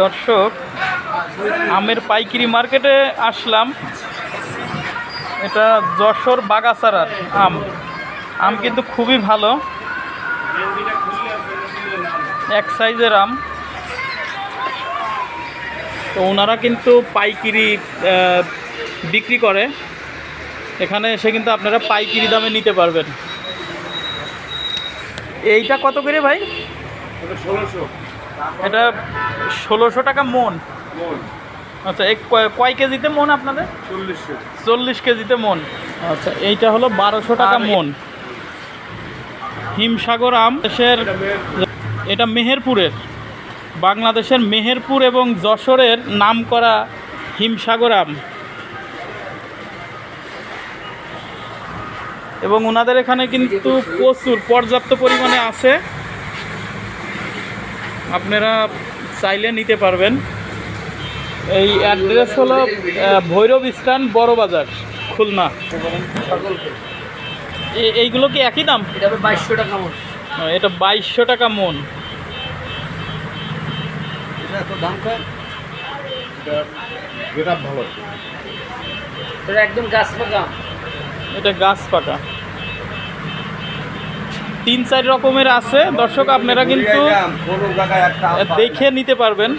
দর্শক, আমের পাইকারি মার্কেটে আসলাম। এটা যশোর বাগাসারার আম। আম কিন্তু খুবই ভালো। এক সাইজের আম। তো ওনারা কিন্তু পাইকিরি বিক্রি করে। এখানে এসে কিন্তু আপনারা পাইকিরি দামে নিতে পারবেন। এইটা কত করে ভাই? ষোলোশো। এটা ষোলোশো টাকা মন। আচ্ছা এক কয়- কেজিতে মন আপনাদের? চল্লিশ কেজিতে মন। আচ্ছা এইটা হলো বারোশো টাকা মন। হিমসাগর আম দেশের এটা মেহেরপুরের। বাংলাদেশের মেহেরপুর এবং যশোরের নাম করা হিমসাগর আম। এবং ওনাদের এখানে কিন্তু প্রচুর পর্যাপ্ত পরিমাণে আছে। আপনারা চাইলে নিতে পারবেন। এই অ্যাড্রেস হলো ভৈরব স্ট্যান্ড বড় বাজার খুলনা। এইগুলো কি একই দাম? এটা বাইশশো টাকা মন। এটা বাইশশো টাকা মন। এটা এত দাম কম যেটা ভালো। এটা একদম গাছ পাকা। এটা গাছ পাকা। তিন চার রকমের আছে। দর্শক আপনারা কিন্তু দেখে নিতে পারবেন।